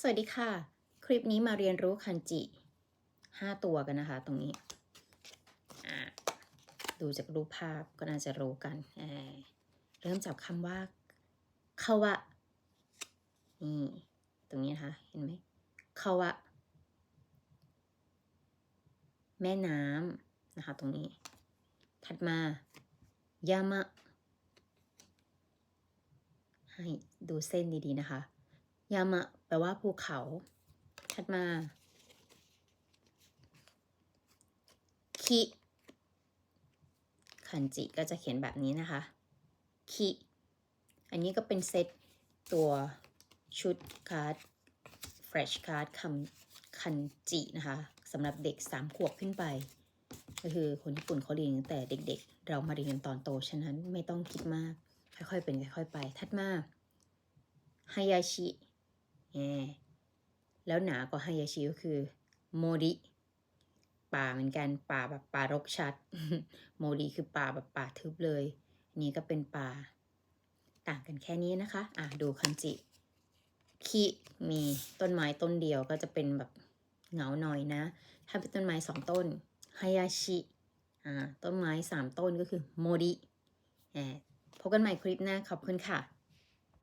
สวัสดีค่ะ คลิปนี้มาเรียนรู้คันจิห้าตัวกันนะคะ ตรงนี้ ดูจากรูปภาพก็น่าจะรู้กันเเริ่มจากคำว่าคาวะ นี่ตรงนี้นะคะ เห็นไหมคาวะ แม่น้ำนะคะ ตรงนี้ ถัดมายามะ ให้ดูเส้นดีๆนะคะ ยามะแปลว่าภูเขา ถัดมา คิคันจิก็จะเขียนแบบนี้นะคะ คิ อันนี้ก็เป็นเซตตัวชุดการ์ด fresh card คำคันจินะคะสำหรับเด็ก 3 ขวบขึ้นไป ก็คือคนญี่ปุ่นเขาเรียนตั้งแต่เด็กๆ เรามาเรียนตอนโต ฉะนั้นไม่ต้องคิดมาก ค่อยๆ เป็นค่อยๆ ไป ถัดมาฮายาชิ แหมแล้วหนากว่าฮายาชิก็คือโมริป่าเหมือนกันป่าแบบป่ารกชัด โมริคือป่าแบบป่าทึบเลยนนี้ก็เป็นป่า ต่างกันแค่นี้นะคะ อะดูคันจิคิมีต้นไม้ต้นเดียวก็จะเป็นแบบเหงาหน่อยนะ ถ้าเป็นต้นไม้สองต้นฮายาชิอ่าต้นไม้สามต้นก็คือโมริแหมพบกันใหม่คลิปหน้าขอบคุณค่ะ